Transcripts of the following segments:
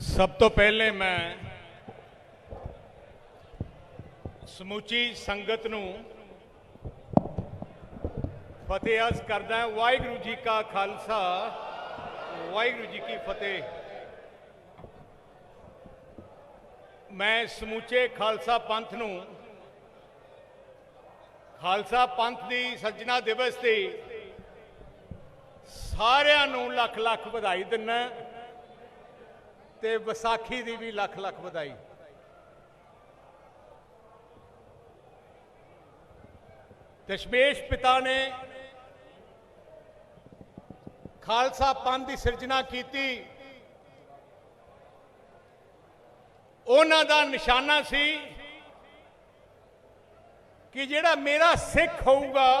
ਸਭ ਤੋਂ ਪਹਿਲੇ ਮੈਂ ਸਮੁੱਚੀ ਸੰਗਤ ਨੂੰ ਫਤਿਹ ਅਰਜ਼ ਕਰਦਾ ਵਾਹਿਗੁਰੂ ਜੀ ਕਾ ਖਾਲਸਾ, ਵਾਹਿਗੁਰੂ ਜੀ ਕੀ ਫਤਿਹ। ਮੈਂ ਸਮੁੱਚੇ ਖਾਲਸਾ ਪੰਥ ਨੂੰ ਖਾਲਸਾ ਪੰਥ ਦੀ ਸੱਜਣਾ ਦਿਵਸ ਤੇ ਸਾਰਿਆਂ ਨੂੰ ਲੱਖ ਲੱਖ ਵਧਾਈ ਦਿੰਦਾ ਤੇ ਵਿਸਾਖੀ ਦੀ ਵੀ ਲੱਖ ਲੱਖ ਵਧਾਈ। ਦਸ਼ਮੇਸ਼ ਪਿਤਾ ਨੇ ਖਾਲਸਾ ਪੰਥ ਦੀ ਸਿਰਜਣਾ ਕੀਤੀ। ਉਹਨਾਂ ਦਾ ਨਿਸ਼ਾਨਾ ਸੀ ਕਿ ਜਿਹੜਾ ਮੇਰਾ ਸਿੱਖ ਹੋਊਗਾ,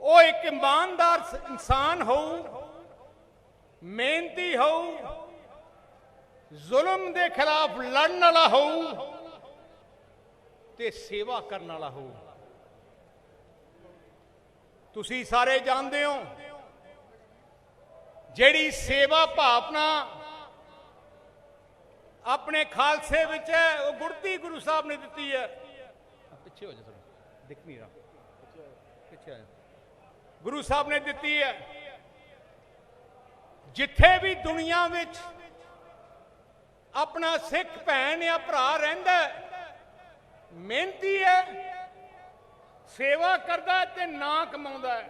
ਉਹ ਇੱਕ ਇਮਾਨਦਾਰ ਇਨਸਾਨ ਹੋਊ। ਮਿਹਨਤੀ ਹੋਊ, ਜ਼ੁਲਮ ਦੇ ਖਿਲਾਫ ਲੜਨ ਵਾਲਾ ਹੋਊ ਤੇ ਸੇਵਾ ਕਰਨ ਵਾਲਾ ਹੋਊ। ਤੁਸੀਂ ਸਾਰੇ ਜਾਣਦੇ ਹੋ, ਜਿਹੜੀ ਸੇਵਾ ਭਾਵਨਾ ਆਪਣੇ ਖਾਲਸੇ ਵਿੱਚ ਹੈ, ਉਹ ਗੁਰਤੀ ਗੁਰੂ ਸਾਹਿਬ ਨੇ ਦਿੱਤੀ ਹੈ। ਪਿੱਛੇ ਹੋ ਜਾ ਥੋੜਾ ਦਿਖ ਨਹੀਂ ਰਹਾ। ਪਿੱਛੇ ਆ ਗੁਰੂ ਸਾਹਿਬ ਨੇ ਦਿੱਤੀ ਹੈ। ਜਿੱਥੇ ਵੀ ਦੁਨੀਆ ਵਿੱਚ ਆਪਣਾ ਸਿੱਖ ਭੈਣ ਜਾਂ ਭਰਾ ਰਹਿੰਦਾ ਮਿਹਨਤੀ ਹੈ, ਸੇਵਾ ਕਰਦਾ ਤੇ ਨਾ ਕਮਾਉਂਦਾ ਹੈ।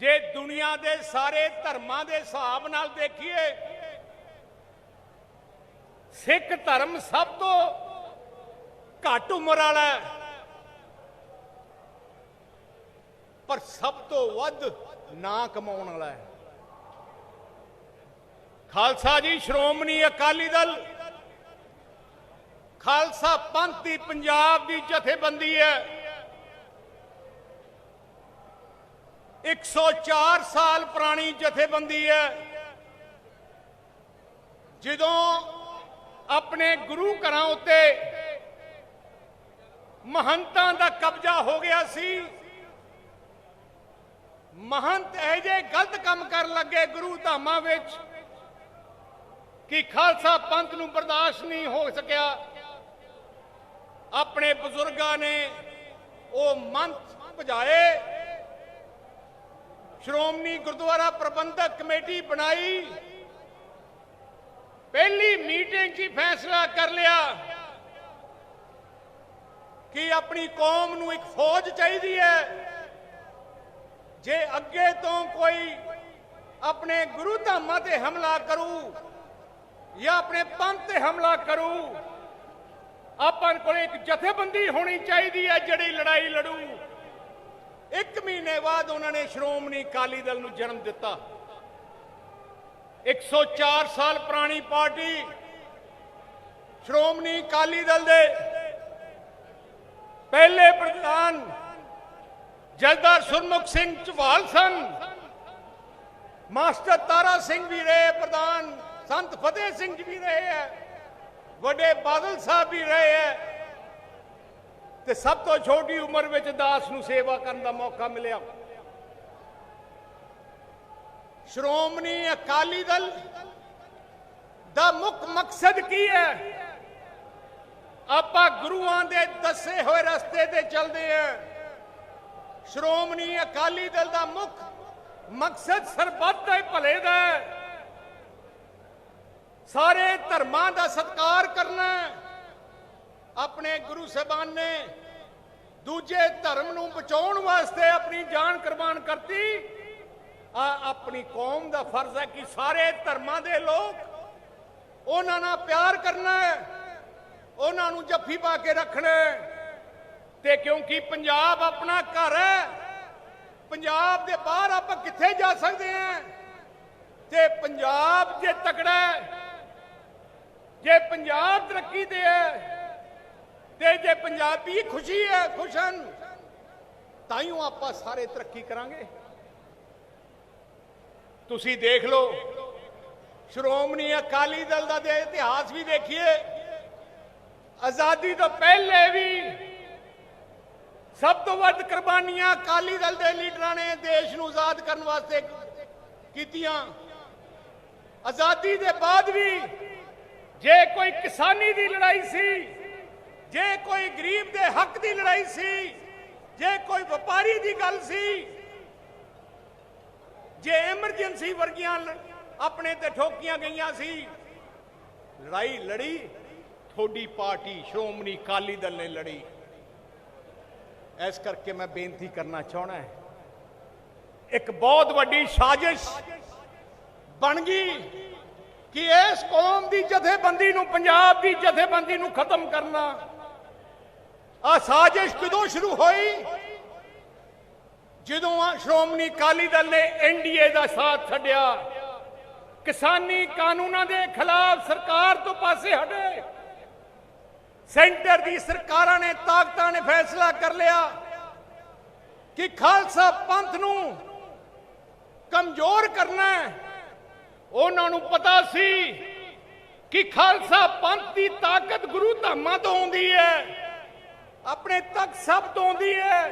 ਜੇ ਦੁਨੀਆ ਦੇ ਸਾਰੇ ਧਰਮਾਂ ਦੇ ਹਿਸਾਬ ਨਾਲ ਦੇਖੀਏ, ਸਿੱਖ ਧਰਮ ਸਭ ਤੋਂ ਘੱਟ ਉਮਰ ਵਾਲਾ ਪਰ ਸਭ ਤੋਂ ਵੱਧ ਨਾਂ ਕਮਾਉਣ ਵਾਲਾ ਹੈ। ਖਾਲਸਾ ਜੀ, ਸ਼੍ਰੋਮਣੀ ਅਕਾਲੀ ਦਲ, ਖਾਲਸਾ ਪੰਥ ਦੀ ਪੰਜਾਬ ਦੀ ਜਥੇਬੰਦੀ ਹੈ। 104 ਸਾਲ ਪੁਰਾਣੀ ਜਥੇਬੰਦੀ ਹੈ। ਜਦੋਂ ਆਪਣੇ ਗੁਰੂ ਘਰਾਂ ਉੱਤੇ ਮਹੰਤਾਂ ਦਾ ਕਬਜ਼ਾ ਹੋ ਗਿਆ ਸੀ ਮਹੰਤ ਇਹ ਜੇ ਗਲਤ ਕੰਮ ਕਰਨ ਲੱਗੇ ਗੁਰੂ ਧਾਮਾਂ ਵਿੱਚ ਕਿ ਖਾਲਸਾ ਪੰਥ ਨੂੰ ਬਰਦਾਸ਼ਤ ਨਹੀਂ ਹੋ ਸਕਿਆ। ਆਪਣੇ ਬਜ਼ੁਰਗਾਂ ਨੇ ਉਹ ਮੰਤ ਭਜਾਏ। ਸ਼੍ਰੋਮਣੀ ਗੁਰਦੁਆਰਾ ਪ੍ਰਬੰਧਕ ਕਮੇਟੀ ਬਣਾਈ। ਪਹਿਲੀ ਮੀਟਿੰਗ 'ਚ ਹੀ ਫੈਸਲਾ ਕਰ ਲਿਆ ਕਿ ਆਪਣੀ ਕੌਮ ਨੂੰ ਇੱਕ ਫੌਜ ਚਾਹੀਦੀ ਹੈ। ਜੇ ਅੱਗੇ ਤੋਂ ਕੋਈ ਆਪਣੇ ਗੁਰੂ ਧਾਮਾਂ ਤੇ ਹਮਲਾ ਕਰੂ ਜਾਂ ਆਪਣੇ ਪੰਥ ਤੇ ਹਮਲਾ ਕਰੂ, ਆਪਾਂ ਕੋਲ ਇੱਕ ਜਥੇਬੰਦੀ ਹੋਣੀ ਚਾਹੀਦੀ ਹੈ ਜਿਹੜੀ ਲੜਾਈ ਲੜੂ। ਇੱਕ ਮਹੀਨੇ ਬਾਅਦ ਉਹਨਾਂ ਨੇ ਸ਼੍ਰੋਮਣੀ ਅਕਾਲੀ ਦਲ ਨੂੰ ਜਨਮ ਦਿੱਤਾ। 104 ਸਾਲ ਪੁਰਾਣੀ ਪਾਰਟੀ ਸ਼੍ਰੋਮਣੀ ਅਕਾਲੀ ਦਲ ਦੇ ਪਹਿਲੇ ਪ੍ਰਧਾਨ ਜਲਦਾਰ ਸੁਰਮੁਖ ਸਿੰਘ ਝਵਾਲ ਸਨ। ਮਾਸਟਰ ਤਾਰਾ ਸਿੰਘ ਵੀ ਰਹੇ, ਪ੍ਰਧਾਨ ਸੰਤ ਫਤਿਹ ਸਿੰਘ ਜੀ ਵੀ ਰਹੇ ਹੈ। ਵੱਡੇ ਬਾਦਲ ਸਾਹਿਬ ਵੀ ਰਹੇ ਹੈ। ਤੇ ਸਭ ਤੋਂ ਛੋਟੀ ਉਮਰ ਵਿੱਚ ਦਾਸ ਨੂੰ ਸੇਵਾ ਕਰਨ ਦਾ ਮੌਕਾ ਮਿਲਿਆ। ਸ਼੍ਰੋਮਣੀ ਅਕਾਲੀ ਦਲ ਦਾ ਮੁੱਖ ਮਕਸਦ ਕੀ ਹੈ? ਆਪਾਂ ਗੁਰੂਆਂ ਦੇ ਦੱਸੇ ਹੋਏ ਰਸਤੇ ਤੇ ਚੱਲਦੇ ਹਾਂ। ਸ਼੍ਰੋਮਣੀ ਅਕਾਲੀ ਦਲ ਦਾ ਮੁੱਖ ਮਕਸਦ ਸਰਬੱਤ ਦੇ ਭਲੇ ਦਾ ਹੈ। ਸਾਰੇ ਧਰਮਾਂ ਦਾ ਸਤਿਕਾਰ ਕਰਨਾ ਆਪਣੇ ਗੁਰੂ ਸਾਹਿਬਾਨ ਨੇ ਦੂਜੇ ਧਰਮ ਨੂੰ ਬਚਾਉਣ ਵਾਸਤੇ ਆਪਣੀ ਜਾਨ ਕੁਰਬਾਨ ਕਰਤੀ। ਆ ਆਪਣੀ ਕੌਮ ਦਾ ਫਰਜ਼ ਹੈ ਕਿ ਸਾਰੇ ਧਰਮਾਂ ਦੇ ਲੋਕ ਉਹਨਾਂ ਨਾਲ ਪਿਆਰ ਕਰਨਾ ਉਹਨਾਂ ਨੂੰ ਜੱਫੀ ਪਾ ਕੇ ਰੱਖਣਾ ਤੇ ਕਿਉਂਕਿ ਪੰਜਾਬ ਆਪਣਾ ਘਰ ਹੈ, ਪੰਜਾਬ ਦੇ ਬਾਹਰ ਆਪਾਂ ਕਿੱਥੇ ਜਾ ਸਕਦੇ ਹਾਂ? ਤੇ ਪੰਜਾਬ ਜੇ ਤਕੜਾ ਹੈ, ਜੇ ਪੰਜਾਬ ਤਰੱਕੀ ਤੇ ਹੈ, ਤੇ ਜੇ ਪੰਜਾਬੀ ਖੁਸ਼ੀ ਹੈ ਖੁਸ਼ਨ ਤਾਂ ਹੀ ਆਪਾਂ ਸਾਰੇ ਤਰੱਕੀ ਕਰਾਂਗੇ। ਤੁਸੀਂ ਦੇਖ ਲਓ, ਸ਼੍ਰੋਮਣੀ ਅਕਾਲੀ ਦਲ ਦਾ ਇਤਿਹਾਸ ਵੀ ਦੇਖੀਏ, ਆਜ਼ਾਦੀ ਤੋਂ ਪਹਿਲੇ ਵੀ ਸਭ ਤੋਂ ਵੱਧ ਕੁਰਬਾਨੀਆਂ ਅਕਾਲੀ ਦਲ ਦੇ ਲੀਡਰਾਂ ਨੇ ਦੇਸ਼ ਨੂੰ ਆਜ਼ਾਦ ਕਰਨ ਵਾਸਤੇ ਕੀਤੀਆਂ। ਆਜ਼ਾਦੀ ਦੇ ਬਾਅਦ ਵੀ ਜੇ ਕੋਈ ਕਿਸਾਨੀ ਦੀ ਲੜਾਈ ਸੀ, ਜੇ ਕੋਈ ਗਰੀਬ ਦੇ ਹੱਕ ਦੀ ਲੜਾਈ ਸੀ, ਜੇ ਕੋਈ ਵਪਾਰੀ ਦੀ ਗੱਲ ਸੀ, ਜੇ ਐਮਰਜੈਂਸੀ ਵਰਗੀਆਂ ਆਪਣੇ ਤੇ ਠੋਕੀਆਂ ਗਈਆਂ ਸੀ, ਲੜਾਈ ਲੜੀ ਥੋੜੀ ਪਾਰਟੀ ਸ਼੍ਰੋਮਣੀ ਅਕਾਲੀ ਦਲ ਨੇ ਲੜੀ। ਇਸ ਕਰਕੇ ਮੈਂ ਬੇਨਤੀ ਕਰਨਾ ਚਾਹਣਾ ਹੈ। ਇੱਕ ਬਹੁਤ ਵੱਡੀ ਸਾਜ਼ਿਸ਼ ਬਣ ਗਈ ਕਿ ਇਸ ਕੌਮ ਦੀ ਜਥੇਬੰਦੀ ਨੂੰ, ਪੰਜਾਬ ਦੀ ਜਥੇਬੰਦੀ ਨੂੰ ਖਤਮ ਕਰਨਾ। ਆ ਸਾਜ਼ਿਸ਼ ਕਦੋਂ ਸ਼ੁਰੂ ਹੋਈ? ਜਦੋਂ ਆ ਸ਼੍ਰੋਮਣੀ ਅਕਾਲੀ ਦਲ ਨੇ ਐਨਡੀਏ ਦਾ ਸਾਥ ਛੱਡਿਆ, ਕਿਸਾਨੀ ਕਾਨੂੰਨਾਂ ਦੇ ਖਿਲਾਫ ਸਰਕਾਰ ਤੋਂ ਪਾਸੇ ਹਟੇ। ਸੈਂਟਰ ਦੀ ਸਰਕਾਰਾਂ ਨੇ, ਤਾਕਤਾਂ ਨੇ ਫੈਸਲਾ ਕਰ ਲਿਆ ਕਿ ਖਾਲਸਾ ਪੰਥ ਨੂੰ ਕਮਜ਼ੋਰ ਕਰਨਾ ਹੈ। ਉਹਨਾਂ ਨੂੰ ਪਤਾ ਸੀ ਕਿ ਖਾਲਸਾ ਪੰਥ ਦੀ ਤਾਕਤ ਗੁਰੂ ਧਾਮਾਂ ਤੋਂ ਆਉਂਦੀ ਹੈ, ਆਪਣੇ ਤੱਕ ਸਭ ਤੋਂ ਆਉਂਦੀ ਹੈ।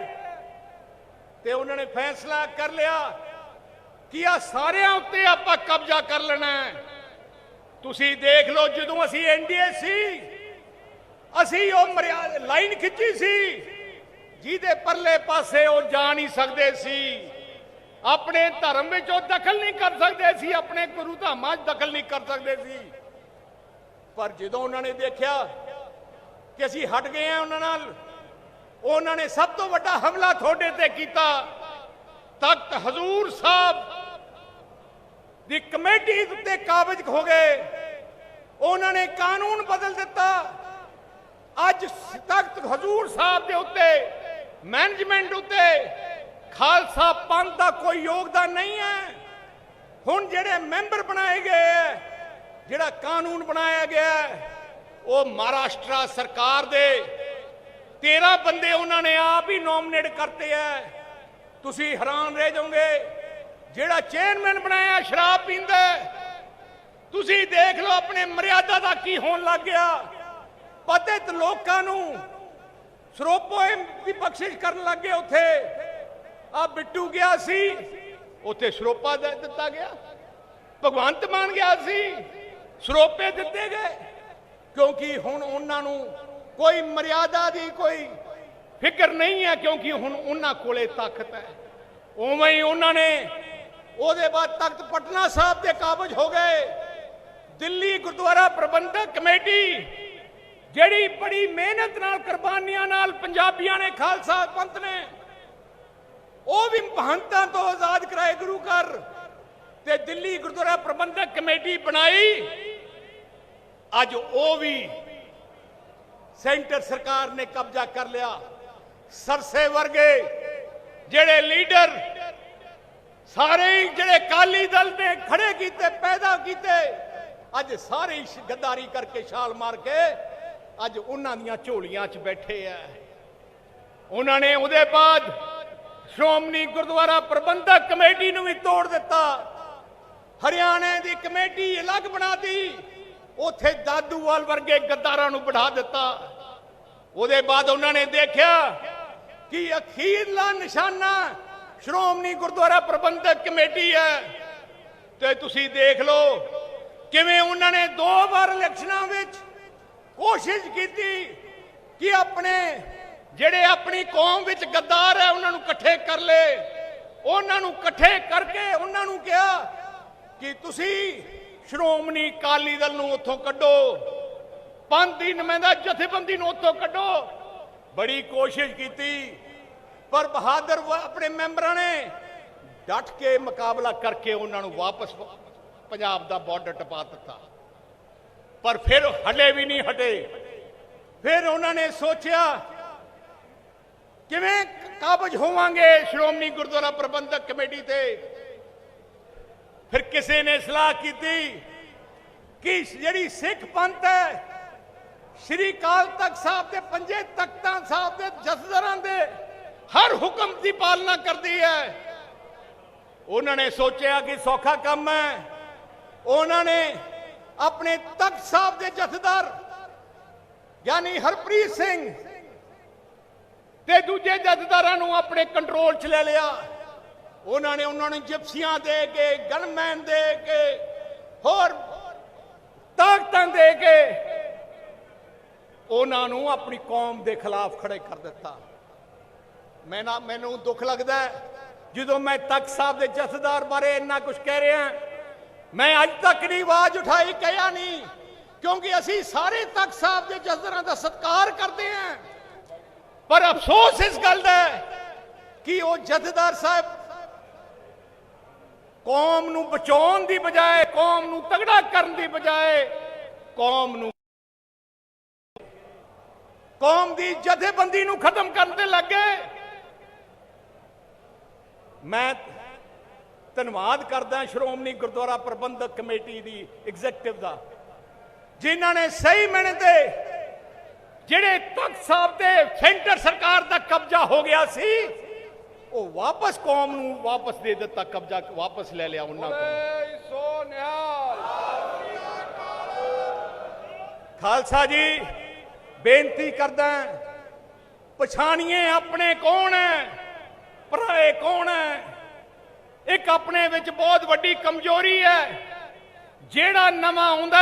ਤੇ ਉਹਨਾਂ ਨੇ ਫੈਸਲਾ ਕਰ ਲਿਆ ਕਿ ਆ ਸਾਰਿਆਂ ਉੱਤੇ ਆਪਾਂ ਕਬਜ਼ਾ ਕਰ ਲੈਣਾ ਹੈ। ਤੁਸੀਂ ਦੇਖ ਲਓ ਜਦੋਂ ਅਸੀਂ ਐਨਡੀਏ ਸੀ ਅਸੀਂ ਉਹ ਮਰਿਆਦਾ ਲਾਈਨ ਖਿੱਚੀ ਸੀ। ਜਿਹਦੇ ਪਰਲੇ ਪਾਸੇ ਉਹ ਜਾ ਨਹੀਂ ਸਕਦੇ ਸੀ। ਆਪਣੇ ਧਰਮ ਵਿੱਚ ਉਹ ਦਖਲ ਨਹੀਂ ਕਰ ਸਕਦੇ ਸੀ। ਆਪਣੇ ਗੁਰੂ ਧਾਮਾਂ 'ਚ ਦਖਲ ਨਹੀਂ ਕਰ ਸਕਦੇ ਸੀ। ਪਰ ਜਦੋਂ ਉਹਨਾਂ ਨੇ ਦੇਖਿਆ ਕਿ ਅਸੀਂ ਹਟ ਗਏ ਆ ਉਹਨਾਂ ਨਾਲ, ਉਹਨਾਂ ਨੇ ਸਭ ਤੋਂ ਵੱਡਾ ਹਮਲਾ ਤੁਹਾਡੇ ਤੇ ਕੀਤਾ। ਤਖਤ ਹਜ਼ੂਰ ਸਾਹਿਬ ਦੀ ਕਮੇਟੀ ਉੱਤੇ ਕਾਬਜ ਹੋ ਗਏ। ਉਹਨਾਂ ਨੇ ਕਾਨੂੰਨ ਬਦਲ ਦਿੱਤਾ। ਅੱਜ ਤਖਤ ਹਜ਼ੂਰ ਸਾਹਿਬ ਦੇ ਉੱਤੇ ਮੈਨੇਜਮੈਂਟ ਉੱਤੇ ਖਾਲਸਾ ਪੰਥ ਦਾ ਕੋਈ ਯੋਗਦਾਨ ਨਹੀਂ ਹੈ। ਹੁਣ ਜਿਹੜੇ ਮੈਂਬਰ ਬਣਾਏ ਗਏ ਹੈ, ਜਿਹੜਾ ਕਾਨੂੰਨ ਬਣਾਇਆ ਗਿਆ ਉਹ ਮਹਾਰਾਸ਼ਟਰ ਸਰਕਾਰ ਦੇ 13 ਬੰਦੇ ਉਹਨਾਂ ਨੇ ਆਪ ਹੀ ਨੋਮੀਨੇਟ ਕਰਤੇ ਐ ਤੁਸੀਂ ਹੈਰਾਨ ਰਹਿ ਜਾਓਗੇ, ਜਿਹੜਾ ਚੇਅਰਮੈਨ ਬਣਾਇਆ ਸ਼ਰਾਬ ਪੀਂਦਾ ਤੁਸੀਂ ਦੇਖ ਲਓ ਆਪਣੇ ਮਰਿਆਦਾ ਦਾ ਕੀ ਹੋਣ ਲੱਗ ਗਿਆ। ਪਤਿਤ ਲੋਕਾਂ ਨੂੰ ਸਰੋਪੋਏ ਦੀ ਬਖਸ਼ਿਸ਼ ਕਰਨ ਲੱਗੇ ਉੱਥੇ। ਆ ਬਿੱਟੂ ਗਿਆ ਸੀ, ਉੱਥੇ ਸਰੋਪਾ ਦਿੱਤਾ ਗਿਆ। ਭਗਵੰਤ ਮਾਨ ਗਿਆ ਸੀ, ਸਰੋਪੇ ਦਿੱਤੇ ਗਏ। ਕਿਉਂਕਿ ਹੁਣ ਉਹਨਾਂ ਨੂੰ ਕੋਈ ਮਰਿਆਦਾ ਦੀ ਕੋਈ ਫਿਕਰ ਨਹੀਂ ਹੈ, ਕਿਉਂਕਿ ਹੁਣ ਉਹਨਾਂ ਕੋਲੇ ਤਾਕਤ ਹੈ। ਉਵੇਂ ਹੀ ਉਹਨਾਂ ਨੇ ਉਹਦੇ ਬਾਅਦ ਤਖਤ ਪਟਨਾ ਸਾਹਿਬ ਦੇ ਕਾਬਜ ਹੋ ਗਏ। ਦਿੱਲੀ ਗੁਰਦੁਆਰਾ ਪ੍ਰਬੰਧਕ ਕਮੇਟੀ ਜਿਹੜੀ ਬੜੀ ਮਿਹਨਤ ਨਾਲ ਕੁਰਬਾਨੀਆਂ ਨਾਲ ਪੰਜਾਬੀਆਂ ਨੇ ਖਾਲਸਾ ਪੰਥ ਨੇ, ਉਹ ਵੀ ਮਹੰਤਾਂ ਤੋਂ ਆਜ਼ਾਦ ਕਰਾਏ ਗੁਰੂ ਘਰ ਤੇ ਦਿੱਲੀ ਗੁਰਦੁਆਰਾ ਪ੍ਰਬੰਧਕ ਕਮੇਟੀ ਬਣਾਈ। ਅੱਜ ਉਹ ਵੀ ਸੈਂਟਰ ਸਰਕਾਰ ਨੇ ਕਬਜ਼ਾ ਕਰ ਲਿਆ। ਸਰਸੇ ਵਰਗੇ ਜਿਹੜੇ ਲੀਡਰ ਸਾਰੇ ਜਿਹੜੇ ਕਾਲੀ ਦਲ ਨੇ ਖੜੇ ਕੀਤੇ, ਪੈਦਾ ਕੀਤੇ, ਅੱਜ ਸਾਰੇ ਹੀ ਗੱਦਾਰੀ ਕਰਕੇ ਛਾਲ ਮਾਰ ਕੇ ਅੱਜ ਉਹਨਾਂ ਦੀਆਂ ਝੋਲੀਆਂ 'ਚ ਬੈਠੇ ਆ ਉਹਨਾਂ ਨੇ ਉਹਦੇ ਬਾਅਦ ਸ਼੍ਰੋਮਣੀ ਗੁਰਦੁਆਰਾ ਪ੍ਰਬੰਧਕ ਕਮੇਟੀ ਨੂੰ ਵੀ ਤੋੜ ਦਿੱਤਾ। ਹਰਿਆਣੇ ਦੀ ਕਮੇਟੀ ਅਲੱਗ ਬਣਾਤੀ। ਉੱਥੇ ਦਾਦੂਵਾਲ ਵਰਗੇ ਗੱਦਾਰਾਂ ਨੂੰ ਬਿਠਾ ਦਿੱਤਾ। ਉਹਦੇ ਬਾਅਦ ਉਹਨਾਂ ਨੇ ਦੇਖਿਆ ਕਿ ਅਖੀਰਲਾ ਨਿਸ਼ਾਨਾ ਸ਼੍ਰੋਮਣੀ ਗੁਰਦੁਆਰਾ ਪ੍ਰਬੰਧਕ ਕਮੇਟੀ ਹੈ ਤੇ ਤੁਸੀਂ ਦੇਖ ਲਓ ਕਿਵੇਂ ਉਹਨਾਂ ਨੇ ਦੋ ਵਾਰ ਇਲੈਕਸ਼ਨਾਂ ਵਿੱਚ ਕੋਸ਼ਿਸ਼ ਕੀਤੀ ਕਿ ਆਪਣੇ ਜਿਹੜੇ ਆਪਣੀ ਕੌਮ ਵਿੱਚ ਗੱਦਾਰ ਹੈ, ਉਹਨਾਂ ਨੂੰ ਇਕੱਠੇ ਕਰ ਲੇ। ਉਹਨਾਂ ਨੂੰ ਇਕੱਠੇ ਕਰਕੇ ਉਹਨਾਂ ਨੂੰ ਕਿਹਾ ਕਿ ਤੁਸੀਂ ਸ਼੍ਰੋਮਣੀ ਅਕਾਲੀ ਦਲ ਨੂੰ ਉੱਥੋਂ ਕੱਢੋ। ਪੰਥ ਦੀ ਨੁਮਾਇੰਦਾ ਜਥੇਬੰਦੀ ਨੂੰ ਉੱਥੋਂ ਕੱਢੋ। ਬੜੀ ਕੋਸ਼ਿਸ਼ ਕੀਤੀ, ਪਰ ਬਹਾਦਰ ਆਪਣੇ ਮੈਂਬਰਾਂ ਨੇ ਡਟ ਕੇ ਮੁਕਾਬਲਾ ਕਰਕੇ ਉਹਨਾਂ ਨੂੰ ਵਾਪਸ ਪੰਜਾਬ ਦਾ ਬਾਰਡਰ ਟਪਾ ਦਿੱਤਾ। ਪਰ ਫਿਰ ਹਲੇ ਵੀ ਨਹੀਂ ਹਟੇ। ਫਿਰ ਉਹਨਾਂ ਨੇ ਸੋਚਿਆ, ਕਿਵੇਂ ਕਾਬਜ ਹੋਵਾਂਗੇ ਸ਼੍ਰੋਮਣੀ ਗੁਰਦੁਆਰਾ ਪ੍ਰਬੰਧਕ ਕਮੇਟੀ ਤੇ? ਫਿਰ ਕਿਸੇ ਨੇ ਸਲਾਹ ਕੀਤੀ ਕਿ ਜਿਹੜੀ ਸਿੱਖ ਪੰਥ ਹੈ, ਸ਼੍ਰੀ ਕਾਲ ਤਖਤ ਸਾਹਿਬ ਦੇ ਪੰਜੇ ਤਖਤਾਂ ਸਾਹਿਬ ਦੇ ਜਸਦਰਾਂ ਦੇ ਹਰ ਹੁਕਮ ਦੀ ਪਾਲਣਾ ਕਰਦੀ ਹੈ। ਉਹਨਾਂ ਨੇ ਸੋਚਿਆ ਕਿ ਸੌਖਾ ਕੰਮ ਹੈ। ਉਹਨਾਂ ਨੇ ਆਪਣੇ ਤਖਤ ਸਾਹਿਬ ਦੇ ਜਥੇਦਾਰ ਯਾਨੀ ਹਰਪ੍ਰੀਤ ਸਿੰਘ ਤੇ ਦੂਜੇ ਜਥੇਦਾਰਾਂ ਨੂੰ ਆਪਣੇ ਕੰਟਰੋਲ 'ਚ ਲੈ ਲਿਆ। ਉਹਨਾਂ ਨੇ ਉਹਨਾਂ ਨੂੰ ਜਿਪਸੀਆਂ ਦੇ ਕੇ ਗਨਮੈਨ ਦੇ ਕੇ, ਹੋਰ ਤਾਕਤਾਂ ਦੇ ਕੇ ਉਹਨਾਂ ਨੂੰ ਆਪਣੀ ਕੌਮ ਦੇ ਖਿਲਾਫ ਖੜੇ ਕਰ ਦਿੱਤਾ। ਮੈਂ ਨਾ ਮੈਨੂੰ ਦੁੱਖ ਲੱਗਦਾ ਜਦੋਂ ਮੈਂ ਤਖਤ ਸਾਹਿਬ ਦੇ ਜਥੇਦਾਰ ਬਾਰੇ ਇੰਨਾ ਕੁਝ ਕਹਿ ਰਿਹਾ ਮੈਂ ਅੱਜ ਤੱਕ ਨਹੀਂ ਆਵਾਜ਼ ਉਠਾਈ ਕਹਿਆ ਨਹੀਂ, ਕਿਉਂਕਿ ਅਸੀਂ ਸਾਰੇ ਤਖਤ ਸਾਹਿਬ ਦੇ ਜਥੇਦਾਰਾਂ ਦਾ ਸਤਿਕਾਰ ਕਰਦੇ ਹਾਂ। ਪਰ ਅਫਸੋਸ ਇਸ ਗੱਲ ਦਾ ਹੈ ਕਿ ਉਹ ਜਥੇਦਾਰ ਸਾਹਿਬ ਕੌਮ ਨੂੰ ਬਚਾਉਣ ਦੀ ਬਜਾਏ, ਕੌਮ ਨੂੰ ਤਗੜਾ ਕਰਨ ਦੀ ਬਜਾਏ, ਕੌਮ ਨੂੰ ਕੌਮ ਦੀ ਜਥੇਬੰਦੀ ਨੂੰ ਖਤਮ ਕਰਨ ਤੇ ਲੱਗੇ ਮੈਂ ਧੰਨਵਾਦ ਕਰਦਾ ਸ਼੍ਰੋਮਣੀ ਗੁਰਦੁਆਰਾ ਪ੍ਰਬੰਧਕ ਕਮੇਟੀ ਦੀ ਐਗਜ਼ੈਕਟਿਵ ਦਾ ਜਿਨ੍ਹਾਂ ਨੇ ਸਹੀ ਮੈਨੇ ਤੇ ਜਿਹੜੇ ਤਖਤ ਸਾਹਿਬ ਤੇ ਸੈਂਟਰ ਸਰਕਾਰ ਦਾ ਕਬਜ਼ਾ ਹੋ ਗਿਆ ਸੀ ਉਹ ਵਾਪਸ ਕੌਮ ਨੂੰ ਵਾਪਸ ਦੇ ਦਿੱਤਾ ਕਬਜ਼ਾ ਵਾਪਸ ਲੈ ਲਿਆ ਉਹਨਾਂ ਕੋਲ। ਬੋਲੇ ਸੋ ਨਿਹਾਲ। ਖਾਲਸਾ ਜੀ ਬੇਨਤੀ ਕਰਦਾ ਪਛਾਣੀਏ ਆਪਣੇ ਕੌਣ ਹੈ ਪਰਾਏ ਕੌਣ ਹੈ ਇੱਕ ਆਪਣੇ ਵਿੱਚ ਬਹੁਤ ਵੱਡੀ ਕਮਜ਼ੋਰੀ ਹੈ। ਜਿਹੜਾ ਨਵਾਂ ਆਉਂਦਾ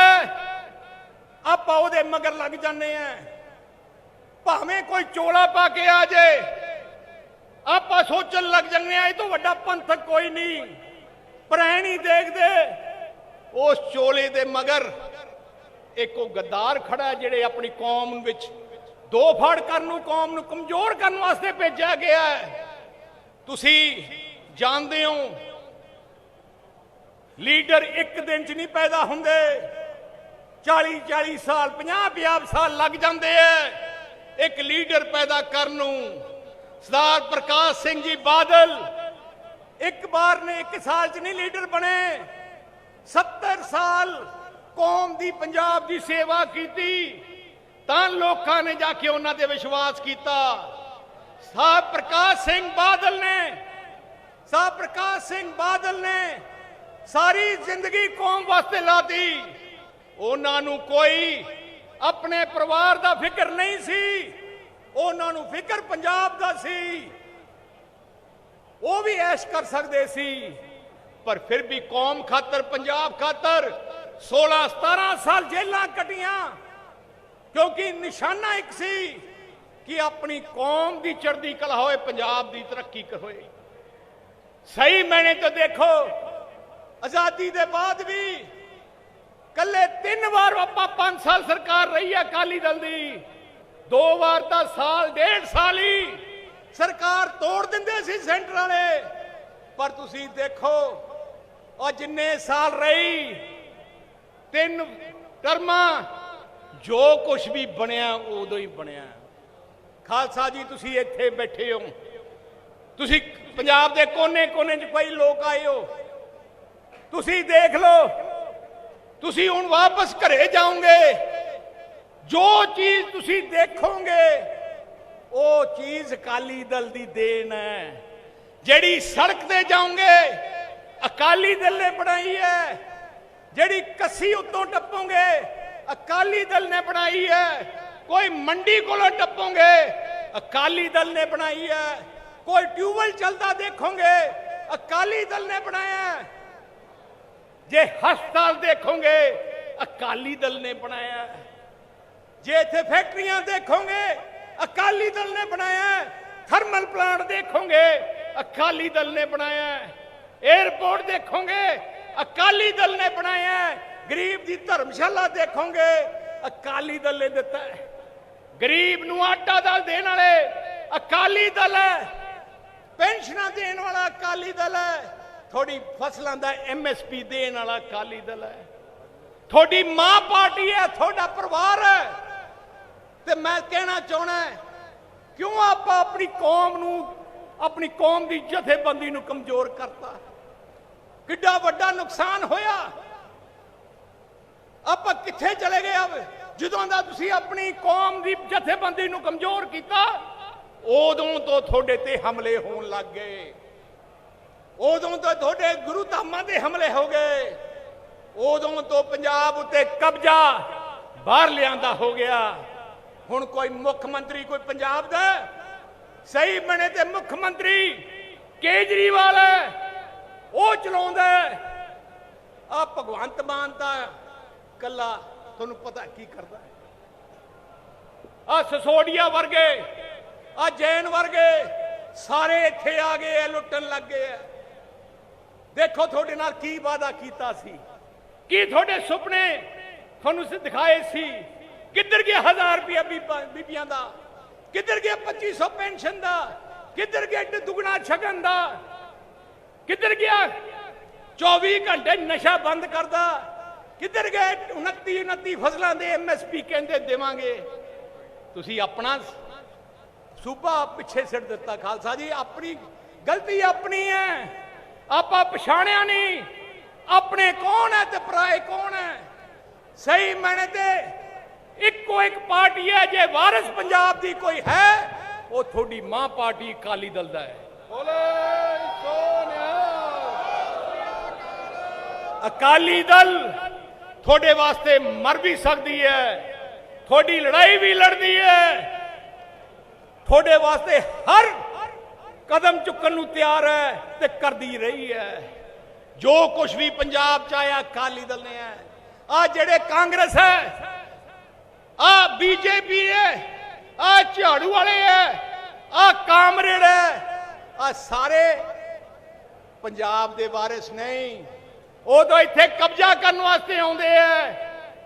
ਆਪਾਂ ਉਹਦੇ ਮਗਰ ਲੱਗ ਜਾਂਦੇ ਆ ਭਾਵੇਂ ਕੋਈ ਚੋਲਾ ਪਾ ਕੇ ਆ ਜਾਏ ਆਪਾਂ ਸੋਚਣ ਲੱਗ ਜਾਂਦੇ ਆ ਇਹ ਤੋਂ ਵੱਡਾ ਪੰਥਕ ਕੋਈ ਨਹੀਂ। ਪਰ ਦੇਖਦੇ, ਉਸ ਚੋਲੇ ਦੇ ਮਗਰ ਇੱਕ ਉਹ ਗੱਦਾਰ ਖੜਾ ਜਿਹੜੇ ਆਪਣੀ ਕੌਮ ਵਿੱਚ ਦੋ ਫੜ ਕਰਨ ਨੂੰ, ਕੌਮ ਨੂੰ ਕਮਜ਼ੋਰ ਕਰਨ ਵਾਸਤੇ ਭੇਜਿਆ ਗਿਆ ਹੈ। ਤੁਸੀਂ ਜਾਣਦੇ ਹੋ? ਲੀਡਰ ਇੱਕ ਦਿਨ 'ਚ ਨਹੀਂ ਪੈਦਾ ਹੁੰਦੇ। 40 40 ਸਾਲ 50 50 ਸਾਲ ਲੱਗ ਜਾਂਦੇ ਐ। ਇੱਕ ਲੀਡਰ ਪੈਦਾ ਕਰਨ ਨੂੰ ਸਰਦਾਰ ਪ੍ਰਕਾਸ਼ ਸਿੰਘ ਜੀ ਬਾਦਲ ਇੱਕ ਵਾਰ ਨੇ ਇੱਕ ਸਾਲ 'ਚ ਨਹੀਂ ਲੀਡਰ ਬਣੇ। 70 ਸਾਲ ਕੌਮ ਦੀ ਪੰਜਾਬ ਦੀ ਸੇਵਾ ਕੀਤੀ, ਤਾਂ ਲੋਕਾਂ ਨੇ ਜਾ ਕੇ ਉਹਨਾਂ ਤੇ ਵਿਸ਼ਵਾਸ ਕੀਤਾ। ਸਾਹਿਬ ਪ੍ਰਕਾਸ਼ ਸਿੰਘ ਬਾਦਲ ਨੇ ਸਾਹਿਬ ਪ੍ਰਕਾਸ਼ ਸਿੰਘ ਬਾਦਲ ਨੇ ਸਾਰੀ ਜ਼ਿੰਦਗੀ ਕੌਮ ਵਾਸਤੇ ਲਾਤੀ। ਉਹਨਾਂ ਨੂੰ ਕੋਈ ਆਪਣੇ ਪਰਿਵਾਰ ਦਾ ਫਿਕਰ ਨਹੀਂ ਸੀ। ਉਹਨਾਂ ਨੂੰ ਫਿਕਰ ਪੰਜਾਬ ਦਾ ਸੀ। ਉਹ ਵੀ ਐਸ਼ ਕਰ ਸਕਦੇ ਸੀ। ਪਰ ਫਿਰ ਵੀ ਕੌਮ ਖਾਤਰ, ਪੰਜਾਬ ਖਾਤਰ 16 17 ਸਾਲ ਜੇਲਾਂ ਕੱਟੀਆਂ। ਕਿਉਂਕਿ ਨਿਸ਼ਾਨਾ ਇੱਕ ਸੀ ਕਿ ਆਪਣੀ ਕੌਮ ਦੀ ਚੜ੍ਹਦੀ ਕਲਾ ਹੋਏ, ਪੰਜਾਬ ਦੀ ਤਰੱਕੀ ਹੋਏ। ਸਹੀ ਮੈਨੇ ਤੋਂ ਦੇਖੋ। ਆਜ਼ਾਦੀ ਦੇ ਬਾਅਦ ਵੀ ਕੱਲੇ ਤਿੰਨ ਵਾਰ ਆਪਾਂ 5 ਸਾਲ ਸਰਕਾਰ ਰਹੀ ਹੈ ਅਕਾਲੀ ਦਲ ਦੀ। ਦੋ ਵਾਰ ਤਾਂ ਸਾਲ, ਡੇਢ ਸਾਲ ਹੀ ਸਰਕਾਰ ਤੋੜ ਦਿੰਦੇ ਸੀ ਸੈਂਟਰ ਵਾਲੇ। ਪਰ ਤੁਸੀਂ ਦੇਖੋ, ਉਹ ਜਿੰਨੇ ਸਾਲ ਰਹੀ, ਤਿੰਨ ਟਰਮਾਂ ਜੋ ਕੁਝ ਵੀ ਬਣਿਆ, ਉਦੋਂ ਹੀ ਬਣਿਆ। ਖਾਲਸਾ ਜੀ, ਤੁਸੀਂ ਇੱਥੇ ਬੈਠੇ ਹੋ। ਤੁਸੀਂ ਪੰਜਾਬ ਦੇ ਕੋਨੇ-ਕੋਨੇ 'ਚ ਕਈ ਲੋਕ ਆਏ ਹੋ? ਤੁਸੀਂ ਦੇਖ ਲਓ। ਤੁਸੀਂ ਹੁਣ ਵਾਪਸ ਘਰੇ ਜਾਓਗੇ। ਜੋ ਚੀਜ਼ ਤੁਸੀਂ ਦੇਖੋਗੇ, ਉਹ ਚੀਜ਼ ਅਕਾਲੀ ਦਲ ਦੀ ਦੇਣ ਹੈ। ਜਿਹੜੀ ਸੜਕ ਤੇ ਜਾਓਗੇ, ਅਕਾਲੀ ਦਲ ਨੇ ਬਣਾਈ ਹੈ। ਜਿਹੜੀ ਕੱਸੀ ਉੱਤੋਂ ਟੱਪੋਗੇ, ਅਕਾਲੀ ਦਲ ਨੇ ਬਣਾਈ ਹੈ। ਕੋਈ ਮੰਡੀ ਕੋਲੋਂ ਟੱਪੋਗੇ, ਅਕਾਲੀ ਦਲ ਨੇ ਬਣਾਈ ਹੈ। ਕੋਈ ਟਿਊਬਲ ਚੱਲਦਾ ਦੇਖੋਗੇ, ਅਕਾਲੀ ਦਲ ਨੇ ਬਣਾਇਆ ਹੈ ਜੇ ਹਸਪਤਾਲ ਦੇਖੋਗੇ, ਅਕਾਲੀ ਦਲ ਨੇ ਬਣਾਇਆ ਹੈ। ਜੇ ਇੱਥੇ ਫੈਕਟਰੀਆਂ ਦੇਖੋਗੇ, ਅਕਾਲੀ ਦਲ ਨੇ ਬਣਾਇਆ ਹੈ। ਥਰਮਲ ਪਲਾਂਟ ਦੇਖੋਗੇ, ਅਕਾਲੀ ਦਲ ਨੇ ਬਣਾਇਆ ਹੈ। 에ਅਰਪੋਰਟ ਦੇਖੋਗੇ, ਅਕਾਲੀ ਦਲ ਨੇ ਬਣਾਇਆ ਗਰੀਬ ਦੀ ਧਰਮਸ਼ਾਲਾ ਦੇਖੋਗੇ, ਅਕਾਲੀ ਦਲ ਨੇ ਦਿੱਤਾ ਗਰੀਬ ਨੂੰ ਆਟਾ ਦਾਲ ਦੇਣ ਵਾਲੇ ਅਕਾਲੀ ਦਲ ਹੈ ਪੈਨਸ਼ਨਾਂ ਦੇਣ ਵਾਲਾ ਅਕਾਲੀ ਦਲ ਹੈ। ਤੁਹਾਡੀ ਫਸਲਾਂ ਦਾ ਐਮਐਸਪੀ ਦੇਣ ਵਾਲਾ ਅਕਾਲੀ ਦਲ ਹੈ। ਤੁਹਾਡੀ ਮਾਂ ਪਾਰਟੀ ਹੈ, ਤੁਹਾਡਾ ਪਰਿਵਾਰ ਹੈ। ਤੇ ਮੈਂ ਕਹਿਣਾ ਚਾਹਣਾ ਕਿਉਂ ਆਪਾਂ ਆਪਣੀ ਕੌਮ ਨੂੰ, ਆਪਣੀ ਕੌਮ ਦੀ ਜਥੇਬੰਦੀ ਨੂੰ ਕਮਜ਼ੋਰ ਕਰਤਾ? ਕਿੱਡਾ ਵੱਡਾ ਨੁਕਸਾਨ ਹੋਇਆ? ਆਪਾਂ ਕਿੱਥੇ ਚਲੇ ਗਏ? ਅਬ ਜਦੋਂ ਦਾ ਤੁਸੀਂ ਆਪਣੀ ਕੌਮ ਦੀ ਜਥੇਬੰਦੀ ਨੂੰ ਕਮਜ਼ੋਰ ਕੀਤਾ ਉਦੋਂ ਤੋਂ ਤੁਹਾਡੇ ਤੇ ਹਮਲੇ ਹੋਣ ਲੱਗ ਗਏ। ਉਦੋਂ ਤੋਂ ਤੁਹਾਡੇ ਗੁਰੂ ਧਾਮਾਂ ਤੇ ਹਮਲੇ ਹੋ ਗਏ। ਉਦੋਂ ਤੋਂ ਪੰਜਾਬ ਉੱਤੇ ਕਬਜ਼ਾ ਬਾਹਰ ਲਿਆਂਦਾ ਹੋ ਗਿਆ। ਹੁਣ ਕੋਈ ਮੁੱਖ ਮੰਤਰੀ ਕੋਈ ਪੰਜਾਬ ਦਾ? ਸਹੀ ਬਣੇ ਤੇ ਮੁੱਖ ਮੰਤਰੀ ਕੇਜਰੀਵਾਲ ਹੈ। ਉਹ ਚਲਾਉਂਦਾ ਆ ਭਗਵੰਤ ਮਾਨ ਦਾ ਕੱਲਾ ਤੁਹਾਨੂੰ ਪਤਾ ਕੀ ਕਰਦਾ ਆ ਸਸੋਡੀਆ ਵਰਗੇ ਆ ਜੈਨ ਵਰਗੇ ਸਾਰੇ ਇੱਥੇ ਆ ਗਏ ਆ ਲੁੱਟਣ ਲੱਗ ਗਏ ਆ ਦੇਖੋ ਤੁਹਾਡੇ ਨਾਲ ਕੀ ਵਾਦਾ ਕੀਤਾ ਸੀ। ਕੀ ਤੁਹਾਡੇ ਸੁਪਨੇ ਤੁਹਾਨੂੰ ਸ ਦਿਖਾਏ ਸੀ। ਕਿੱਧਰ ਗਿਆ 1000 ਰੁਪਇਆ ਬੀਬੀਆਂ ਦਾ? ਕਿੱਧਰ ਗਿਆ 2500 ਪੈਨਸ਼ਨ ਦਾ? ਕਿੱਧਰ ਗਿਆ ਏਡੇ ਦੁਗਣਾ ਛਕਣ ਦਾ? ਕਿੱਧਰ ਗਿਆ 24 ਘੰਟੇ ਨਸ਼ਾ ਬੰਦ ਕਰਦਾ? ਕਿੱਧਰ ਗਏ 29 29 ਫਸਲਾਂ ਦੇ ਐਮਐਸਪੀ ਕਹਿੰਦੇ ਦੇਵਾਂਗੇ? ਤੁਸੀਂ ਆਪਣਾ ਸੂਬਾ ਪਿੱਛੇ ਸਿੱਟ ਦਿੱਤਾ ਖਾਲਸਾ ਜੀ ਆਪਣੀ ਗਲਤੀ ਆਪਣੀ ਹੈ। ਆਪਾਂ ਪਛਾਣਿਆ ਨਹੀਂ। ਆਪਣੇ ਕੌਣ ਹੈ ਤੇ ਪਰਾਏ ਕੌਣ ਹੈ? ਸਹੀ ਮੈਨੇ ਤੇ ਇੱਕੋ ਇੱਕ ਪਾਰਟੀ ਹੈ ਜੇ ਵਾਰਿਸ ਪੰਜਾਬ ਦੀ ਕੋਈ ਹੈ ਉਹ ਤੁਹਾਡੀ ਮਾਂ ਪਾਰਟੀ ਅਕਾਲੀ ਦਲ ਦਾ ਹੈ। ਬੋਲੇ ਸੋਨਿਹਾਲ ਅਕਾਲੀ ਦਲ ਤੁਹਾਡੇ ਵਾਸਤੇ ਮਰ ਵੀ ਸਕਦੀ ਹੈ ਤੁਹਾਡੀ ਲੜਾਈ ਵੀ ਲੜਦੀ ਹੈ। ਤੁਹਾਡੇ ਵਾਸਤੇ ਹਰ ਕਦਮ ਚੁੱਕਣ ਨੂੰ ਤਿਆਰ ਹੈ ਤੇ ਕਰਦੀ ਰਹੀ ਹੈ। ਜੋ ਕੁਝ ਵੀ ਪੰਜਾਬ ਚ ਆਇਆ, ਅਕਾਲੀ ਦਲ ਨੇ ਹੈ ਆ ਜਿਹੜੇ ਕਾਂਗਰਸ ਹੈ, ਆ ਬੀਜੇਪੀ ਹੈ ਆ ਝਾੜੂ ਵਾਲੇ ਹੈ, ਆ ਕਾਮਰੇਡ ਹੈ, ਆ ਸਾਰੇ ਪੰਜਾਬ ਦੇ ਵਾਰਿਸ ਨਹੀਂ। ਉਹ ਤਾਂ ਇੱਥੇ ਕਬਜ਼ਾ ਕਰਨ ਵਾਸਤੇ ਆਉਂਦੇ ਆ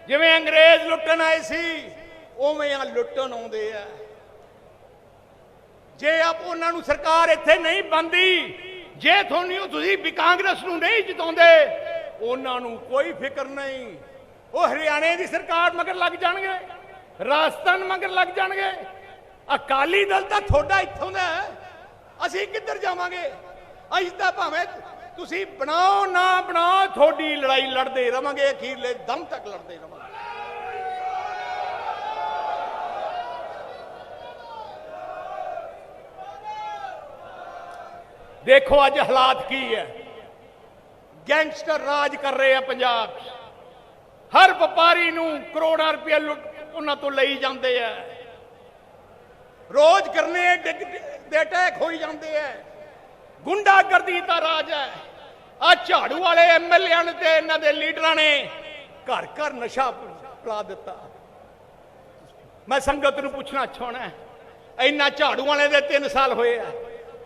ਜਿਵੇਂ ਅੰਗਰੇਜ਼ ਲੁੱਟਣ ਆਏ ਸੀ, ਉਵੇਂ ਆ ਲੁੱਟਣ ਆਉਂਦੇ ਆ ਜੇ ਆਪ ਉਹਨਾਂ ਨੂੰ ਸਰਕਾਰ ਇੱਥੇ ਨਹੀਂ ਬੰਦੀ ਜੇ ਤੁਹਾਨੂੰ ਤੁਸੀਂ ਵੀ ਕਾਂਗਰਸ ਨੂੰ ਨਹੀਂ ਜਿਤਾਉਂਦੇ, ਉਹਨਾਂ ਨੂੰ ਕੋਈ ਫਿਕਰ ਨਹੀਂ। ਉਹ ਹਰਿਆਣੇ ਦੀ ਸਰਕਾਰ ਮਗਰ ਲੱਗ ਜਾਣਗੇ, ਰਾਜਸਥਾਨ ਮਗਰ ਲੱਗ ਜਾਣਗੇ। ਅਕਾਲੀ ਦਲ ਤਾਂ ਤੁਹਾਡਾ ਇੱਥੋਂ ਦਾ ਅਸੀਂ ਕਿੱਧਰ ਜਾਵਾਂਗੇ? ਅਸੀਂ ਤਾਂ ਭਾਵੇਂ ਤੁਸੀਂ ਬਣਾਓ ਨਾ ਬਣਾਓ, ਤੁਹਾਡੀ ਲੜਾਈ ਲੜਦੇ ਰਵਾਂਗੇ, ਅਖੀਰਲੇ ਦਮ ਤੱਕ ਲੜਦੇ ਰਵਾਂਗੇ। ਦੇਖੋ ਅੱਜ ਹਾਲਾਤ ਕੀ ਹੈ। ਗੈਂਗਸਟਰ ਰਾਜ ਕਰ ਰਹੇ ਆ ਪੰਜਾਬ ਹਰ ਵਪਾਰੀ ਨੂੰ ਕਰੋੜਾਂ ਰੁਪਏ ਲੁੱਟ ਉਹਨਾਂ ਤੋਂ ਲਈ ਜਾਂਦੇ ਆ। ਰੋਜ਼ ਕਰਨੇ ਦੇ ਅਟੈਕ ਹੋਈ ਜਾਂਦੇ ਆ। ਗੁੰਡਾਗਰਦੀ ਦਾ ਰਾਜ ਹੈ। ਆ ਝਾੜੂ ਵਾਲੇ ਐਮਐਲਏ ਨੇ ਤੇ ਇਹਨਾਂ ਦੇ ਲੀਡਰਾਂ ਨੇ ਘਰ ਘਰ ਨਸ਼ਾ ਪਲਾ ਦਿੱਤਾ। ਮੈਂ ਸੰਗਤ ਨੂੰ ਪੁੱਛਣਾ ਚਾਹਣਾ ਇੰਨਾ ਝਾੜੂ ਵਾਲੇ ਦੇ 3 ਸਾਲ ਹੋਏ ਆ।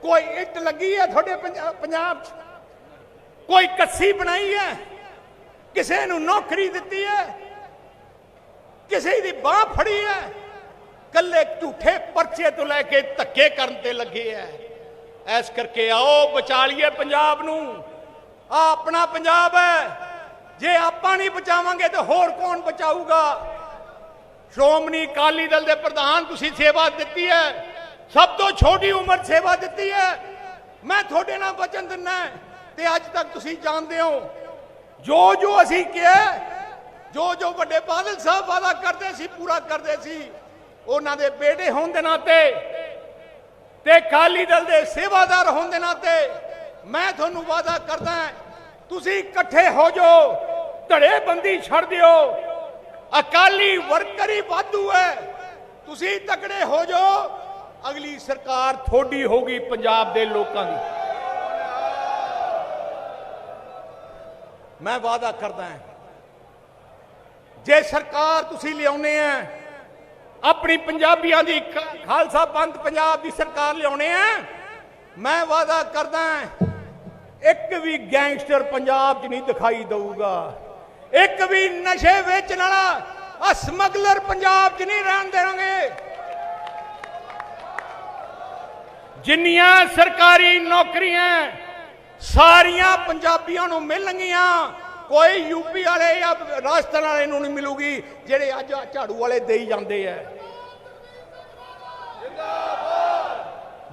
ਕੋਈ ਇੱਟ ਲੱਗੀ ਹੈ ਤੁਹਾਡੇ ਪੰਜਾਬ 'ਚ? ਕੋਈ ਕੱਸੀ ਬਣਾਈ ਹੈ? ਕਿਸੇ ਨੂੰ ਨੌਕਰੀ ਦਿੱਤੀ ਹੈ? ਕਿਸੇ ਦੀ ਬਾਹ ਫੜੀ ਹੈ? ਕੱਲੇ ਝੂਠੇ ਪਰਚੇ ਤੋਂ ਲੈ ਕੇ ਧੱਕੇ ਕਰਨ ਤੇ ਲੱਗੇ ਐ ਐਸ ਕਰਕੇ ਆਓ ਬਚਾ ਲਈਏ ਪੰਜਾਬ ਨੂੰ। ਆ ਆਪਣਾ ਪੰਜਾਬ ਹੈ। ਜੇ ਆਪਾਂ ਨਹੀਂ ਬਚਾਵਾਂਗੇ ਤੇ ਹੋਰ ਕੌਣ ਬਚਾਊਗਾ? ਸ਼੍ਰੋਮਣੀ ਅਕਾਲੀ ਦਲ ਦੇ ਪ੍ਰਧਾਨ ਤੁਸੀਂ ਸੇਵਾ ਦਿੱਤੀ ਹੈ। ਸਭ ਤੋਂ ਛੋਟੀ ਉਮਰ ਸੇਵਾ ਦਿੱਤੀ ਹੈ। ਮੈਂ ਤੁਹਾਡੇ ਨਾਲ ਵਚਨ ਦਿੰਦਾ ਤੇ ਅੱਜ ਤੱਕ ਤੁਸੀਂ ਜਾਣਦੇ ਹੋ। ਜੋ ਜੋ ਅਸੀਂ ਕਿਹਾ, ਜੋ ਜੋ ਵੱਡੇ ਬਾਦਲ ਸਾਹਿਬ ਵਾਦਾ ਕਰਦੇ ਸੀ, ਪੂਰਾ ਕਰਦੇ ਸੀ, ਉਹਨਾਂ ਦੇ ਬੇਟੇ ਹੋਣ ਦੇ ਨਾਤੇ ਤੇ ਅਕਾਲੀ ਦਲ ਦੇ ਸੇਵਾਦਾਰ ਹੋਣ ਦੇ ਨਾਤੇ ਮੈਂ ਤੁਹਾਨੂੰ ਵਾਦਾ ਕਰਦਾ ਤੁਸੀਂ ਇਕੱਠੇ ਹੋ ਜਾਓ, ਧੜੇਬੰਦੀ ਛੱਡ ਦਿਓ। ਅਕਾਲੀ ਵਰਕਰ ਹੀ ਵਾਧੂ ਹੈ। ਤੁਸੀਂ ਤਕੜੇ ਹੋ ਜਾਓ ਅਗਲੀ ਸਰਕਾਰ ਥੋੜੀ ਹੋਗੀ ਪੰਜਾਬ ਦੇ ਲੋਕਾਂ ਦੀ। ਮੈਂ ਵਾਦਾ ਕਰਦਾ ਹਾਂ, ਜੇ ਸਰਕਾਰ ਤੁਸੀਂ ਲਿਆਉਨੇ ਆ, ਆਪਣੀ ਪੰਜਾਬੀਆਂ ਦੀ ਖਾਲਸਾ ਪੰਥ ਪੰਜਾਬ ਦੀ ਸਰਕਾਰ ਲਿਆਉਣੇ ਆ, ਮੈਂ ਵਾਅਦਾ ਕਰਦਾ ਇੱਕ ਵੀ ਗੈਂਗਸਟਰ ਪੰਜਾਬ 'ਚ ਨਹੀਂ ਦਿਖਾਈ ਦਊਗਾ। ਇੱਕ ਵੀ ਨਸ਼ੇ ਵੇਚਣ ਵਾਲਾ ਆ ਸਮਗਲਰ ਪੰਜਾਬ 'ਚ ਨਹੀਂ ਰਹਿਣ ਦੇਵਾਂਗੇ ਜਿੰਨੀਆਂ ਸਰਕਾਰੀ ਨੌਕਰੀਆਂ ਸਾਰੀਆਂ ਪੰਜਾਬੀਆਂ ਨੂੰ ਮਿਲਣਗੀਆਂ, ਕੋਈ ਯੂਪੀ ਵਾਲੇ ਜਾਂ ਰਾਜਸਥਾਨ ਵਾਲੇ ਨੂੰ ਨਹੀਂ ਮਿਲੂਗੀ, ਜਿਹੜੇ ਅੱਜ ਝਾੜੂ ਵਾਲੇ ਦੇਈ ਜਾਂਦੇ ਆ।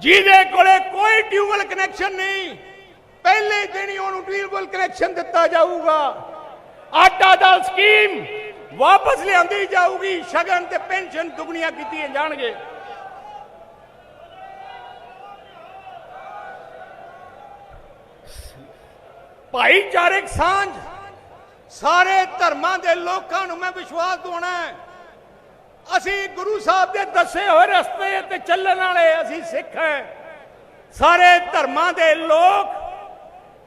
ਜਿਹਦੇ ਕੋਲੇ ਕੋਈ ਟਿਊਬਲ ਕਨੈਕਸ਼ਨ ਨਹੀਂ, ਪਹਿਲੇ ਦਿਨ ਹੀ ਉਹਨੂੰ ਟਿਊਬਲ ਕਨੈਕਸ਼ਨ ਦਿੱਤਾ ਜਾਊਗਾ। ਆਟਾ ਦਾਲ ਸਕੀਮ ਵਾਪਸ ਲਿਆਂਦੀ ਜਾਊਗੀ, ਸ਼ਗਨ ਤੇ ਪੈਨਸ਼ਨ ਦੁਗਣੀਆਂ ਕੀਤੀਆਂ ਜਾਣਗੇ। ਭਾਈਚਾਰਕ ਸਾਂਝ। ਸਾਰੇ ਧਰਮਾਂ ਦੇ ਲੋਕਾਂ ਨੂੰ ਮੈਂ ਵਿਸ਼ਵਾਸ ਦਿਵਾਉਣਾ ਹੈ। ਅਸੀਂ ਗੁਰੂ ਸਾਹਿਬ ਦੇ ਦੱਸੇ ਹੋਏ ਰਸਤੇ ਤੇ ਚੱਲਣ ਵਾਲੇ ਅਸੀਂ ਸਿੱਖ ਹਾਂ। ਸਾਰੇ ਧਰਮਾਂ ਦੇ ਲੋਕ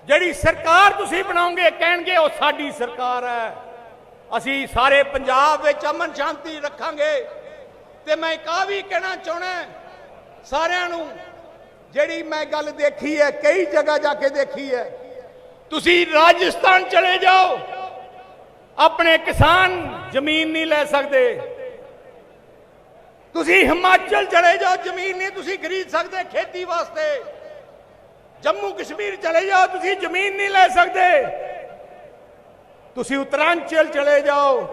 ਜਿਹੜੀ ਸਰਕਾਰ ਤੁਸੀਂ ਬਣਾਓਗੇ ਕਹਿਣਗੇ ਉਹ ਸਾਡੀ ਸਰਕਾਰ ਹੈ। ਅਸੀਂ ਸਾਰੇ ਪੰਜਾਬ ਵਿੱਚ ਅਮਨ ਸ਼ਾਂਤੀ ਰੱਖਾਂਗੇ। ਤੇ ਮੈਂ ਇੱਕ ਵੀ ਕਹਿਣਾ ਚਾਹਣਾ ਸਾਰਿਆਂ ਨੂੰ ਜਿਹੜੀ ਮੈਂ ਗੱਲ ਦੇਖੀ ਹੈ, ਕਈ ਜਗ੍ਹਾ ਜਾ ਕੇ ਦੇਖੀ ਹੈ ਤੁਸੀਂ ਰਾਜਸਥਾਨ ਚਲੇ ਜਾਓ। ਆਪਣੇ ਕਿਸਾਨ ਜ਼ਮੀਨ ਨਹੀਂ ਲੈ ਸਕਦੇ। ਤੁਸੀਂ ਹਿਮਾਚਲ ਚਲੇ ਜਾਓ, ਜ਼ਮੀਨ ਨਹੀਂ ਤੁਸੀਂ ਖਰੀਦ ਸਕਦੇ ਖੇਤੀ ਵਾਸਤੇ। ਜੰਮੂ ਕਸ਼ਮੀਰ ਚਲੇ ਜਾਓ, ਤੁਸੀਂ ਜ਼ਮੀਨ ਨਹੀਂ ਲੈ ਸਕਦੇ। ਤੁਸੀਂ ਉਤਰਾਂਚਲ ਚਲੇ ਜਾਓ,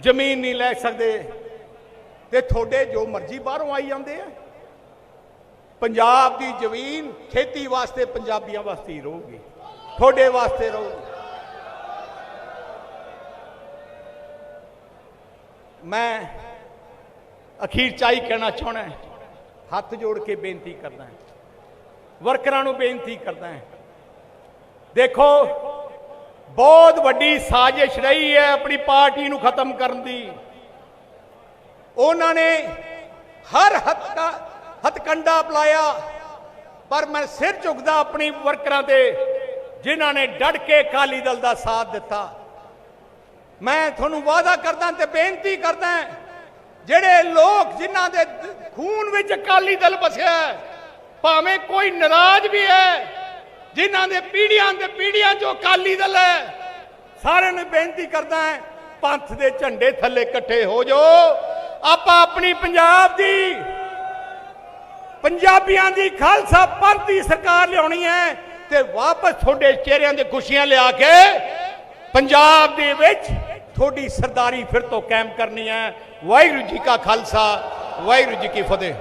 ਜ਼ਮੀਨ ਨਹੀਂ ਲੈ ਸਕਦੇ। ਤੇ ਤੁਹਾਡੇ ਜੋ ਮਰਜ਼ੀ ਬਾਹਰੋਂ ਆਈ ਜਾਂਦੇ ਆ। ਪੰਜਾਬ ਦੀ ਜ਼ਮੀਨ ਖੇਤੀ ਵਾਸਤੇ ਪੰਜਾਬੀਆਂ ਵਾਸਤੇ ਹੀ ਰਹੂਗੀ। ਤੁਹਾਡੇ ਵਾਸਤੇ ਰਹੂਗੀ ਮੈਂ ਅਖੀਰ ਚਾਈ ਕਹਿਣਾ ਚਾਹਣਾ ਹੱਥ ਜੋੜ ਕੇ ਬੇਨਤੀ ਕਰਦਾ ਵਰਕਰਾਂ ਨੂੰ ਬੇਨਤੀ ਕਰਦਾ ਦੇਖੋ, ਬਹੁਤ ਵੱਡੀ ਸਾਜ਼ਿਸ਼ ਰਹੀ ਹੈ ਆਪਣੀ ਪਾਰਟੀ ਨੂੰ ਖਤਮ ਕਰਨ ਦੀ। ਉਹਨਾਂ ਨੇ ਹਰ ਹੱਥਾ ਹਥਕੰਡਾ ਅਪਲਾਇਆ ਪਰ ਮੈਂ ਸਿਰ ਝੁਕਦਾ ਆਪਣੀ ਵਰਕਰਾਂ ਤੇ। ਜਿਨ੍ਹਾਂ ਨੇ ਡਟ ਕੇ ਅਕਾਲੀ ਦਲ ਦਾ ਸਾਥ ਦਿੱਤਾ। ਮੈਂ ਤੁਹਾਨੂੰ ਵਾਅਦਾ ਕਰਦਾ ਤੇ ਬੇਨਤੀ ਕਰਦਾ ਜਿਹੜੇ ਲੋਕ ਜਿਨ੍ਹਾਂ ਦੇ ਖੂਨ ਵਿੱਚ ਅਕਾਲੀ ਦਲ ਵਸਿਆ ਭਾਵੇਂ ਕੋਈ ਨਾਰਾਜ਼ ਵੀ ਹੈ, ਜਿਨ੍ਹਾਂ ਦੇ ਪੀੜੀਆਂ ਦੇ ਪੀੜੀਆਂ ਚੋਂ ਅਕਾਲੀ ਦਲ ਹੈ, ਸਾਰਿਆਂ ਨੂੰ ਬੇਨਤੀ ਕਰਦਾ ਹੈ, ਪੰਥ ਦੇ ਝੰਡੇ ਥੱਲੇ ਇਕੱਠੇ ਹੋ ਜਾਓ। ਆਪਾਂ ਆਪਣੀ ਪੰਜਾਬ ਦੀ, ਪੰਜਾਬੀਆਂ ਦੀ ਖਾਲਸਾ ਪੰਥ ਦੀ ਸਰਕਾਰ ਲਿਆਉਣੀ ਹੈ। ਤੇ ਵਾਪਸ ਤੁਹਾਡੇ ਚਿਹਰਿਆਂ ਦੇ ਖੁਸ਼ੀਆਂ ਲਿਆ ਕੇ ਪੰਜਾਬ ਦੇ ਵਿੱਚ ਤੁਹਾਡੀ ਸਰਦਾਰੀ ਫਿਰ ਤੋਂ ਕਾਇਮ ਕਰਨੀ ਹੈ। ਵਾਹਿਗੁਰੂ ਜੀ ਕਾ ਖਾਲਸਾ, ਵਾਹਿਗੁਰੂ ਜੀ ਕੀ ਫਤਿਹ।